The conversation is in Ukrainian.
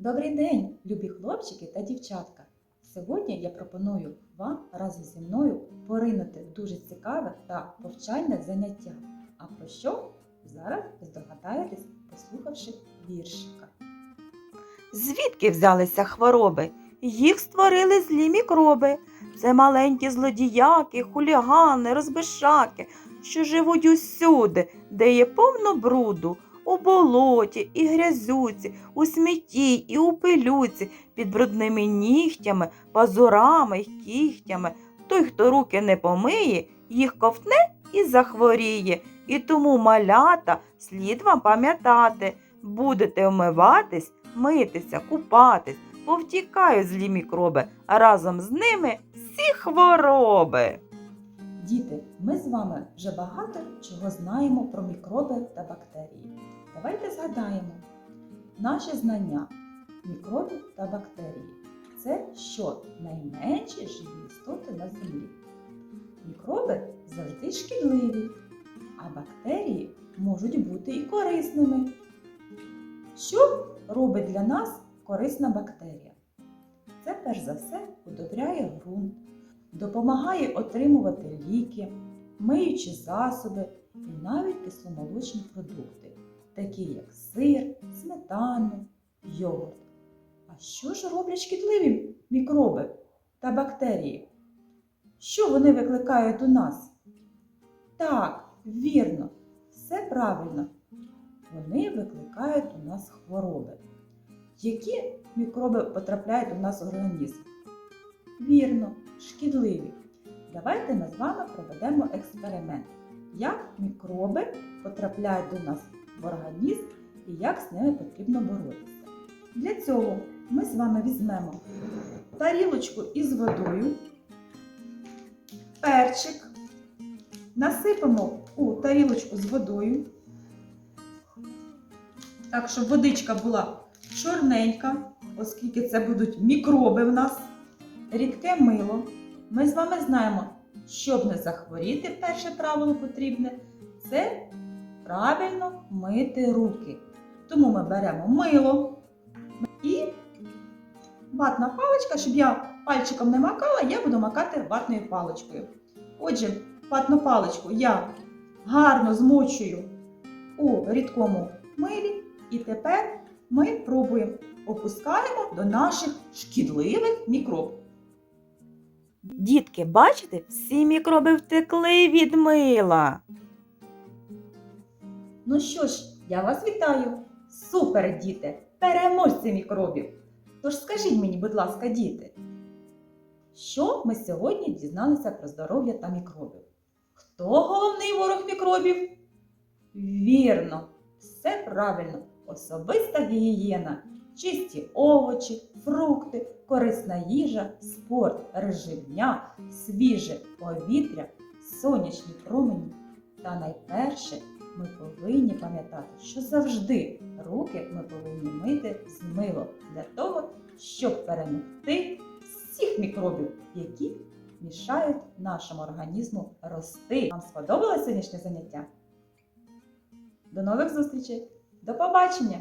Добрий день, любі хлопчики та дівчатка! Сьогодні я пропоную вам разом зі мною поринути дуже цікаве та повчальне заняття. А про що зараз здогадаєтесь, послухавши віршика. Звідки взялися хвороби? Їх створили злі мікроби. Це маленькі злодіяки, хулігани, розбишаки, що живуть усюди, де є повно бруду, у болоті і грязюці, у смітті і у пилюці, під брудними нігтями, пазурами й кігтями. Той, хто руки не помиє, їх ковтне і захворіє. І тому малята слід вам пам'ятати, будете вмиватись, митися, купатись, повтікають злі мікроби, а разом з ними всі хвороби. Діти, ми з вами вже багато чого знаємо про мікроби та бактерії. Давайте згадаємо наші знання мікробів та бактерії. Це що найменші живі істоти на землі. Мікроби завжди шкідливі, а бактерії можуть бути і корисними. Що робить для нас корисна бактерія? Це перш за все удобряє ґрунт, допомагає отримувати ліки, миючі засоби і навіть кисломолочні продукти, такі як сир, сметану, йогурт. А що ж роблять шкідливі мікроби та бактерії? Що вони викликають у нас? Так, вірно, все правильно. Вони викликають у нас хвороби. Які мікроби потрапляють у нас в організм? Вірно, шкідливі. Давайте ми з вами проведемо експеримент, як мікроби потрапляють до нас в організм і як з ними потрібно боротися. Для цього ми з вами візьмемо тарілочку із водою, перчик, насипемо у тарілочку з водою, так, щоб водичка була чорненька, оскільки це будуть мікроби в нас, рідке мило. Ми з вами знаємо, щоб не захворіти, перше правило потрібне це правильно мити руки. Тому ми беремо мило і ватна паличка, щоб я пальчиком не макала, я буду макати ватною паличкою. Отже, ватну паличку я гарно змочую у рідкому милі, і тепер ми пробуємо опускаємо до наших шкідливих мікроб. Дітки, бачите, всі мікроби втекли від мила. Ну що ж, я вас вітаю! Супер, діти! Переможці мікробів! Тож скажіть мені, будь ласка, діти, що ми сьогодні дізналися про здоров'я та мікробів? Хто головний ворог мікробів? Вірно, все правильно, особиста гігієна, чисті овочі, фрукти, корисна їжа, спорт, режим дня, свіже повітря, сонячні промені. Та найперше ми повинні пам'ятати, що завжди руки ми повинні мити з милом для того, щоб перемогти всіх мікробів, які мішають нашому організму рости. Вам сподобалось сьогоднішнє заняття? До нових зустрічей! До побачення!